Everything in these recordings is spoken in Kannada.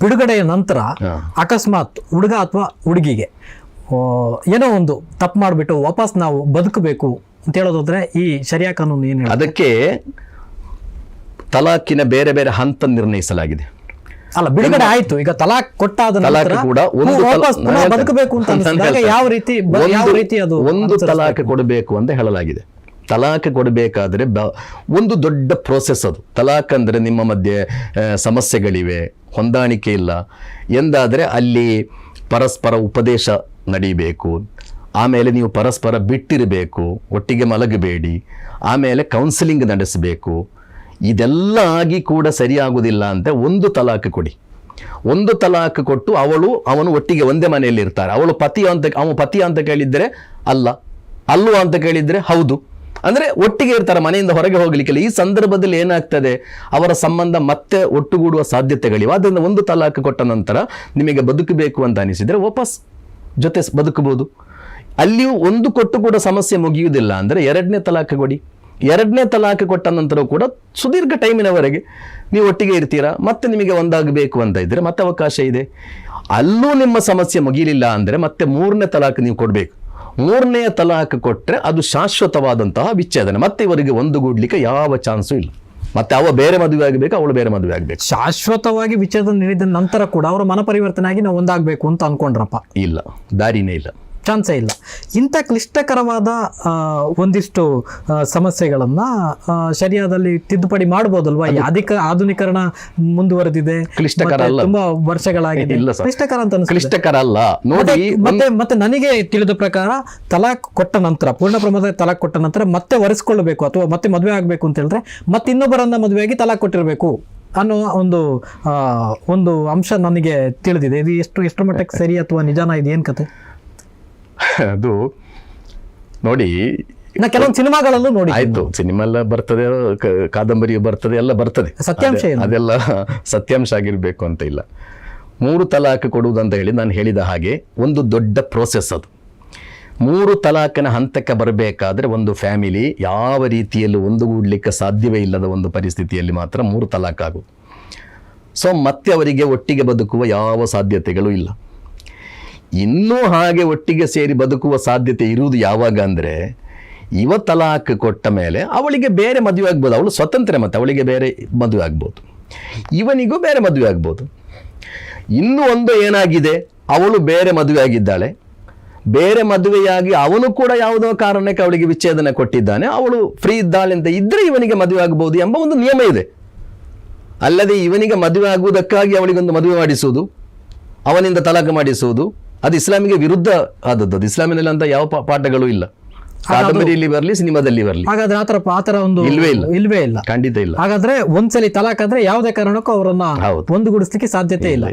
ಬಿಡುಗಡೆಯ ನಂತರ. ಅಕಸ್ಮಾತ್ ಹುಡುಗ ಅಥವಾ ಹುಡುಗಿಗೆ ಏನೋ ಒಂದು ತಪ್ಪು ಮಾಡಿಬಿಟ್ಟು ವಾಪಸ್ ನಾವು ಬದುಕಬೇಕು ಅಂತ ಹೇಳೋದಾದ್ರೆ ಈ ಶರಿಯಾ ಕಾನೂನು ಏನು? ಅದಕ್ಕೆ ತಲಾಖಿನ ಬೇರೆ ಬೇರೆ ಹಂತ ನಿರ್ಣಯಿಸಲಾಗಿದೆ ಅಲ್ಲ ಬಿಡುಗಡೆ ಆಯ್ತು ಈಗ ತಲಾಕ್ ಕೊಟ್ಟಾದ ನಂತರ ಕೂಡ ಒಂದು ಬದುಕಬೇಕು ಅಂತ ಯಾವ ರೀತಿ ಯಾವ ರೀತಿ ಅದು ಒಂದು? ತಲಾಖ್ ಕೊಡಬೇಕು ಅಂತ ಹೇಳಲಾಗಿದೆ ತಲಾಖ್ ಕೊಡಬೇಕಾದ್ರೆ ಬ- ಒಂದು ದೊಡ್ಡ ಪ್ರೋಸೆಸ್ ಅದು. ತಲಾಖ್ ಅಂದರೆ ನಿಮ್ಮ ಮಧ್ಯೆ ಸಮಸ್ಯೆಗಳಿವೆ, ಹೊಂದಾಣಿಕೆ ಇಲ್ಲ. ಎಂದಾದರೆ ಅಲ್ಲಿ ಪರಸ್ಪರ ಉಪದೇಶ ನಡೀಬೇಕು. ಆಮೇಲೆ ನೀವು ಪರಸ್ಪರ ಬಿಟ್ಟಿರಬೇಕು, ಒಟ್ಟಿಗೆ ಮಲಗಬೇಡಿ. ಆಮೇಲೆ ಕೌನ್ಸಿಲಿಂಗ್ ನಡೆಸಬೇಕು. ಇದೆಲ್ಲ ಆಗಿ ಕೂಡ ಸರಿಯಾಗುವುದಿಲ್ಲ ಅಂತ ಒಂದು ತಲಾಖ್ ಕೊಡಿ. ಒಂದು ತಲಾಖ್ ಕೊಟ್ಟು ಅವಳು, ಅವನು ಒಟ್ಟಿಗೆ ಒಂದೇ ಮನೆಯಲ್ಲಿ ಇರ್ತಾರೆ ಅವಳು ಪತಿ ಅಂತ, ಅವನು ಪತಿ ಅಂತ ಕೇಳಿದರೆ ಅಲ್ಲ. ಅಲ್ಲು ಅಂತ ಕೇಳಿದರೆ ಹೌದು. ಅಂದ್ರೆ ಒಟ್ಟಿಗೆ ಇರ್ತಾರೆ, ಮನೆಯಿಂದ ಹೊರಗೆ ಹೋಗ್ಲಿಕ್ಕಿಲ್ಲ. ಈ ಸಂದರ್ಭದಲ್ಲಿ ಏನಾಗ್ತದೆ? ಅವರ ಸಂಬಂಧ ಮತ್ತೆ ಒಟ್ಟುಗೂಡುವ ಸಾಧ್ಯತೆಗಳಿವೆ. ಆದ್ದರಿಂದ ಒಂದು ತಲಾಖ್ ಕೊಟ್ಟ ನಂತರ ನಿಮಗೆ ಬದುಕಬೇಕು ಅಂತ ಅನಿಸಿದ್ರೆ ವಾಪಸ್ ಜೊತೆ ಬದುಕಬಹುದು. ಅಲ್ಲಿಯೂ ಒಂದು ಕೊಟ್ಟು ಕೂಡ ಸಮಸ್ಯೆ ಮುಗಿಯುವುದಿಲ್ಲ ಅಂದ್ರೆ ಎರಡನೇ ತಲಾಖ ಕೊಡಿ. ಎರಡನೇ ತಲಾಖ ಕೊಟ್ಟ ನಂತರ ಕೂಡ ಸುದೀರ್ಘ ಟೈಮಿನವರೆಗೆ ನೀವು ಒಟ್ಟಿಗೆ ಇರ್ತೀರಾ? ಮತ್ತೆ ನಿಮಗೆ ಒಂದಾಗಬೇಕು ಅಂತ ಇದ್ರೆ ಮತ್ತೆ ಅವಕಾಶ ಇದೆ. ಅಲ್ಲೂ ನಿಮ್ಮ ಸಮಸ್ಯೆ ಮುಗಿಲಿಲ್ಲ ಅಂದ್ರೆ ಮತ್ತೆ ಮೂರನೇ ತಲಾಖ್ ನೀವು ಕೊಡಬೇಕು. ಮೂರನೆಯ ತಲಾಖ್ ಕೊಟ್ಟರೆ ಅದು ಶಾಶ್ವತವಾದಂತಹ ವಿಚ್ಛೇದನ. ಮತ್ತೆ ಇವರಿಗೆ ಒಂದುಗೂಡ್ಲಿಕ್ಕೆ ಯಾವ ಚಾನ್ಸು ಇಲ್ಲ. ಮತ್ತೆ ಅವ ಬೇರೆ ಮದುವೆ ಆಗಬೇಕು ಅವಳು ಬೇರೆ ಮದುವೆ ಆಗಬೇಕು. ಶಾಶ್ವತವಾಗಿ ವಿಚ್ಛೇದನ ನೀಡಿದ ನಂತರ ಕೂಡ ಅವರ ಮನ ಪರಿವರ್ತನೆ ಆಗಿ ನಾವು ಒಂದಾಗಬೇಕು ಅಂತ ಅನ್ಕೊಂಡ್ರಪ್ಪ. ಇಲ್ಲ ದಾರಿನೇ ಇಲ್ಲ. ಚಾನ್ಸೇ ಇಲ್ಲ. ಇಂಥ ಕ್ಲಿಷ್ಟಕರವಾದ ಒಂದಿಷ್ಟು ಸಮಸ್ಯೆಗಳನ್ನು ಶರಿಯಾದಲ್ಲಿ ತಿದ್ದುಪಡಿ ಮಾಡ್ಬೋದಲ್ವಾ? ಅಧಿಕ ಆಧುನೀಕರಣ ಮುಂದುವರೆದಿದೆ ಕ್ಲಿಷ್ಟಕರ. ತುಂಬಾ ವರ್ಷಗಳಾಗಿದೆ. ಕ್ಲಿಷ್ಟಕರ ಅಂತ. ಕ್ಲಿಷ್ಟಕರ ಅಲ್ಲ. ಮತ್ತೆ ನೋಡಿ ಮತ್ತೆ ಮತ್ತೆ ನನಗೆ ತಿಳಿದ ಪ್ರಕಾರ ತಲಾಕ್ ಕೊಟ್ಟ ನಂತರ ಪೂರ್ಣ ಪ್ರಮಾಣದ ತಲಾಕ್ ಕೊಟ್ಟ ನಂತರ ಮತ್ತೆ ಒರೆಸ್ಕೊಳ್ಬೇಕು ಅಥವಾ ಮತ್ತೆ ಮದುವೆ ಆಗಬೇಕು ಅಂತ ಹೇಳಿದ್ರೆ ಮತ್ತೆ ಇನ್ನೊಬ್ಬರನ್ನ ಮದುವೆಯಾಗಿ ತಲಾಕ್ ಕೊಟ್ಟಿರಬೇಕು ಅನ್ನೋ ಒಂದು ಒಂದು ಅಂಶ ನನಗೆ ತಿಳಿದಿದೆ. ಇದು ಎಷ್ಟು ಎಷ್ಟು ಮಟ್ಟಕ್ಕೆ ಸರಿ ಅಥವಾ ನಿಜಾನ ಇದು? ಏನು ಕತೆ? ಅದು ನೋಡಿ ನಾ ಕೆಲವೊಂದು ಸಿನಿಮಾಗಳಲ್ಲೂ ನೋಡಿ. ಆಯ್ತು ಸಿನಿಮಾ ಎಲ್ಲ ಬರ್ತದೆ ಕಾದಂಬರಿ ಬರ್ತದೆ ಎಲ್ಲ ಬರ್ತದೆ. ಸತ್ಯಾಂಶ? ಅದೆಲ್ಲ ಸತ್ಯಾಂಶ ಆಗಿರಬೇಕು ಅಂತ ಇಲ್ಲ. ಮೂರು ತಲಾಖ್ ಕೊಡುವುದಂತ ಹೇಳಿ ನಾನು ಹೇಳಿದ ಹಾಗೆ ಒಂದು ದೊಡ್ಡ ಪ್ರೋಸೆಸ್ ಅದು. ಮೂರು ತಲಾಖನ ಹಂತಕ್ಕೆ ಬರಬೇಕಾದ್ರೆ ಒಂದು ಫ್ಯಾಮಿಲಿ ಯಾವ ರೀತಿಯಲ್ಲೂ ಒಂದುಗೂಡ್ಲಿಕ್ಕೆ ಸಾಧ್ಯವೇ ಇಲ್ಲದ ಒಂದು ಪರಿಸ್ಥಿತಿಯಲ್ಲಿ ಮಾತ್ರ ಮೂರು ತಲಾಖ್ ಆಗುವುದು ಸೊ ಮತ್ತೆ ಅವರಿಗೆ ಒಟ್ಟಿಗೆ ಬದುಕುವ ಯಾವ ಸಾಧ್ಯತೆಗಳು ಇಲ್ಲ. ಇನ್ನೂ ಹಾಗೆ ಒಟ್ಟಿಗೆ ಸೇರಿ ಬದುಕುವ ಸಾಧ್ಯತೆ ಇರುವುದು ಯಾವಾಗ ಅಂದರೆ ಇವ ತಲಾಕ್ ಕೊಟ್ಟ ಮೇಲೆ ಅವಳಿಗೆ ಬೇರೆ ಮದುವೆ ಆಗ್ಬೋದು. ಅವಳು ಸ್ವತಂತ್ರ ಮತ್ತು ಅವಳಿಗೆ ಬೇರೆ ಮದುವೆ ಆಗ್ಬೋದು. ಇವನಿಗೂ ಬೇರೆ ಮದುವೆ ಆಗ್ಬೋದು. ಇನ್ನೂ ಒಂದು ಏನಾಗಿದೆ? ಅವಳು ಬೇರೆ ಮದುವೆ ಆಗಿದ್ದಾಳೆ. ಬೇರೆ ಮದುವೆಯಾಗಿ ಅವನು ಕೂಡ ಯಾವುದೋ ಕಾರಣಕ್ಕೆ ಅವಳಿಗೆ ವಿಚ್ಛೇದನ ಕೊಟ್ಟಿದ್ದಾನೆ. ಅವಳು ಫ್ರೀ ಇದ್ದಾಳೆ ಅಂತ ಇದ್ದರೆ ಇವನಿಗೆ ಮದುವೆ ಆಗಬಹುದು ಎಂಬ ಒಂದು ನಿಯಮ ಇದೆ. ಅಲ್ಲದೆ ಇವನಿಗೆ ಮದುವೆ ಆಗುವುದಕ್ಕಾಗಿ ಅವಳಿಗೊಂದು ಮದುವೆ ಮಾಡಿಸುವುದು, ಅವನಿಂದ ತಲಾಖ್ ಮಾಡಿಸುವುದು ಅದು ಇಸ್ಲಾಮಿಗೆ ವಿರುದ್ಧ ಆದದ್ದು. ಅದು ಇಸ್ಲಾಮಿನಲ್ಲಿ ಅಂತ ಯಾವ ಪಾಠಗಳು ಇಲ್ಲ. ಕಾದಂಬರಿಯಲ್ಲಿ ಬರಲಿ ಸಿನಿಮಾದಲ್ಲಿ ಬರಲಿ. ಹಾಗಾದ್ರೆ ಆತರ ಆತರ ಒಂದು ಇಲ್ವೇ ಇಲ್ಲ. ಇಲ್ವೇ ಇಲ್ಲ. ಖಂಡಿತ ಇಲ್ಲ. ಹಾಗಾದ್ರೆ ಒಂದ್ಸಲಿ ತಲಾಕ್ ಆದ್ರೆ ಯಾವುದೇ ಕಾರಣಕ್ಕೂ ಅವರನ್ನ. ಒಂದುಗೂಡಿಸ್ಲಿಕ್ಕೆ ಸಾಧ್ಯತೆ ಇಲ್ಲ.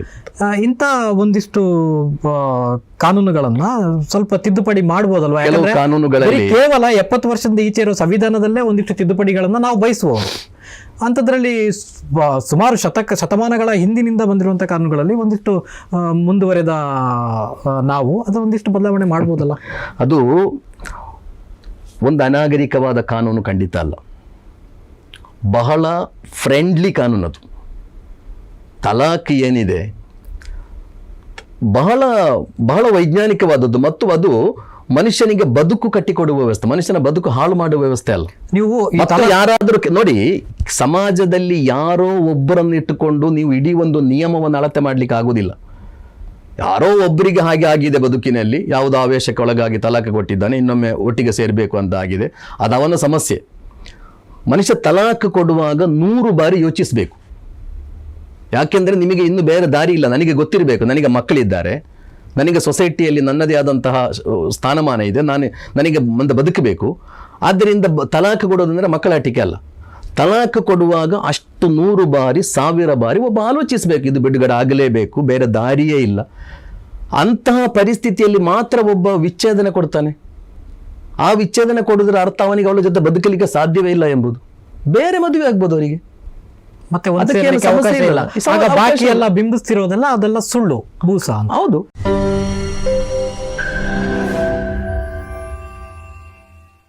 ಇಂತ ಒಂದಿಷ್ಟು ಕಾನೂನುಗಳನ್ನ ಸ್ವಲ್ಪ ತಿದ್ದುಪಡಿ ಮಾಡಬಹುದಲ್ವಾ ಕಾನೂನುಗಳಲ್ಲಿ ಕೇವಲ ಎಪ್ಪತ್ತು ವರ್ಷದಿಂದ ಈಚೆ ಇರೋ ಸಂವಿಧಾನದಲ್ಲೇ ಒಂದಿಷ್ಟು ತಿದ್ದುಪಡಿಗಳನ್ನ ನಾವು ಬಯಸುವವರು. ಅಂಥದ್ರಲ್ಲಿ ಸುಮಾರು ಶತಕ ಶತಮಾನಗಳ ಹಿಂದಿನಿಂದ ಬಂದಿರುವಂಥ ಕಾನೂನುಗಳಲ್ಲಿ ಒಂದಿಷ್ಟು ಮುಂದುವರೆದ ನಾವು ಅದು ಒಂದಿಷ್ಟು ಬದಲಾವಣೆ ಮಾಡ್ಬೋದಲ್ಲ? ಅದು ಒಂದು ಅನಾಗರಿಕವಾದ ಕಾನೂನು ಖಂಡಿತ ಅಲ್ಲ. ಬಹಳ ಫ್ರೆಂಡ್ಲಿ ಕಾನೂನು ಅದು. ತಲಾಖ್ ಏನಿದೆ ಬಹಳ ಬಹಳ ವೈಜ್ಞಾನಿಕವಾದದ್ದು ಮತ್ತು ಅದು ಮನುಷ್ಯನಿಗೆ ಬದುಕು ಕಟ್ಟಿಕೊಡುವ ವ್ಯವಸ್ಥೆ ಮನುಷ್ಯನ ಬದುಕು ಹಾಳು ಮಾಡುವ ವ್ಯವಸ್ಥೆ ಅಲ್ಲ. ನೀವು ಯಾರಾದರೂ ನೋಡಿ ಸಮಾಜದಲ್ಲಿ ಯಾರೋ ಒಬ್ಬರನ್ನು ಇಟ್ಟುಕೊಂಡು ನೀವು ಇಡೀ ಒಂದು ನಿಯಮವನ್ನು ಅಳತೆ ಮಾಡ್ಲಿಕ್ಕೆ ಆಗುದಿಲ್ಲ. ಯಾರೋ ಒಬ್ಬರಿಗೆ ಹಾಗೆ ಆಗಿದೆ ಬದುಕಿನಲ್ಲಿ, ಯಾವುದೋ ಆವೇಶಕ್ಕೆ ಒಳಗಾಗಿ ತಲಾಖ ಕೊಟ್ಟಿದ್ದಾನೆ, ಇನ್ನೊಮ್ಮೆ ಒಟ್ಟಿಗೆ ಸೇರಬೇಕು ಅಂತ ಆಗಿದೆ. ಅದು ಅವನ ಸಮಸ್ಯೆ. ಮನುಷ್ಯ ತಲಾಖ್ ಕೊಡುವಾಗ ನೂರು ಬಾರಿ ಯೋಚಿಸಬೇಕು. ಯಾಕೆಂದರೆ ನಿಮಗೆ ಇನ್ನು ಬೇರೆ ದಾರಿ ಇಲ್ಲ, ನನಗೆ ಗೊತ್ತಿರಬೇಕು, ನನಗೆ ಮಕ್ಕಳಿದ್ದಾರೆ, ನನಗೆ ಸೊಸೈಟಿಯಲ್ಲಿ ನನ್ನದೇ ಆದಂತಹ ಸ್ಥಾನಮಾನ ಇದೆ, ನಾನು ನನಗೆ ಮುಂದೆ ಬದುಕಬೇಕು. ಆದ್ದರಿಂದ ಬ- ಕೊಡೋದಂದರೆ ಮಕ್ಕಳ ಮಕ್ಕಳಾಟಿಕೆ ಅಲ್ಲ. ತಲಾಖ್ ಕೊಡುವಾಗ ಅಷ್ಟು ನೂರು ಬಾರಿ ಸಾವಿರ ಬಾರಿ ಒಬ್ಬ ಆಲೋಚಿಸಬೇಕು ಇದು ಬಿಡುಗಡೆ ಆಗಲೇಬೇಕು ಬೇರೆ ದಾರಿಯೇ ಇಲ್ಲ. ಅಂತಹ ಪರಿಸ್ಥಿತಿಯಲ್ಲಿ ಮಾತ್ರ ಒಬ್ಬ ವಿಚ್ಛೇದನ ಕೊಡ್ತಾನೆ. ಆ ವಿಚ್ಛೇದನ ಕೊಡಿದ್ರೆ ಅರ್ಥ ಅವನಿಗೆ ಅವಳ ಜೊತೆ ಬದುಕಲಿಕ್ಕೆ ಸಾಧ್ಯವೇ ಇಲ್ಲ ಎಂಬುದು. ಬೇರೆ ಮದುವೆ ಆಗ್ಬೋದು ಅವರಿಗೆ. ಮತ್ತೆ ಸಮಸ್ಯೆ ಇಲ್ಲ. ಬಾಕಿ. ಎಲ್ಲ ಬಿಂಬಿಸ್ತಿರೋದೆಲ್ಲ ಅದೆಲ್ಲ ಸುಳ್ಳು ಭೂಸ ಹೌದು.